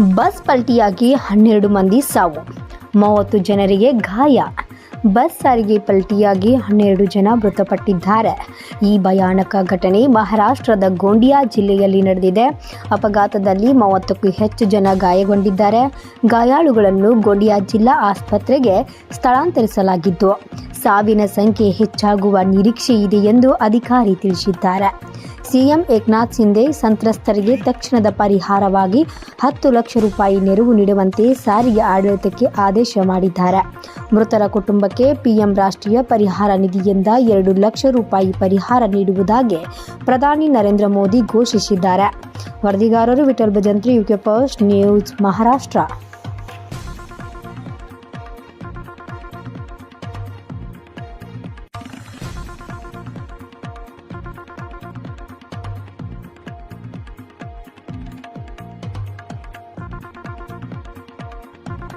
Bus ಪಲ್ಟಿಯಾಗಿ ಹನ್ನೆರಡು ಮಂದಿ ಸಾವು. ಮೂವತ್ತು ಜನರಿಗೆ ಗಾಯ. ಬಸ್ ಸಾರಿಗೆ ಪಲ್ಟಿಯಾಗಿ ಹನ್ನೆರಡು ಜನ ಮೃತಪಟ್ಟಿದ್ದಾರೆ. ಈ ಭಯಾನಕ ಘಟನೆ ಮಹಾರಾಷ್ಟ್ರದ ಗೋಂಡಿಯಾ ಜಿಲ್ಲೆಯಲ್ಲಿ ನಡೆದಿದೆ. ಅಪಘಾತದಲ್ಲಿ ಮೂವತ್ತಕ್ಕೂ ಹೆಚ್ಚು ಜನ ಗಾಯಗೊಂಡಿದ್ದಾರೆ. ಗಾಯಾಳುಗಳನ್ನು ಗೋಂಡಿಯಾ ಜಿಲ್ಲಾ ಆಸ್ಪತ್ರೆಗೆ ಸ್ಥಳಾಂತರಿಸಲಾಗಿದ್ದು ಸಾವಿನ ಸಂಖ್ಯೆ ಹೆಚ್ಚಾಗುವ ನಿರೀಕ್ಷೆ ಇದೆ ಎಂದು ಅಧಿಕಾರಿ ತಿಳಿಸಿದ್ದಾರೆ. ಸಿಎಂ ಏಕನಾಥ್ ಶಿಂದೆ ಸಂತ್ರಸ್ತರಿಗೆ ತಕ್ಷಣದ ಪರಿಹಾರವಾಗಿ ಹತ್ತು ಲಕ್ಷ ರೂಪಾಯಿ ನೆರವು ನೀಡುವಂತೆ ಸಾರಿಗೆ ಆಡಳಿತಕ್ಕೆ ಆದೇಶ ಮಾಡಿದ್ದಾರೆ. ಮೃತರ ಕುಟುಂಬಕ್ಕೆ ಪಿಎಂ ರಾಷ್ಟ್ರೀಯ ಪರಿಹಾರ ನಿಧಿಯಿಂದ ಎರಡು ಲಕ್ಷ ರೂಪಾಯಿ ಪರಿಹಾರ ನೀಡುವುದಾಗಿ ಪ್ರಧಾನಿ ನರೇಂದ್ರ ಮೋದಿ ಘೋಷಿಸಿದ್ದಾರೆ. ವರದಿಗಾರರು Vithal Bhajantri, UK post news, Maharashtra.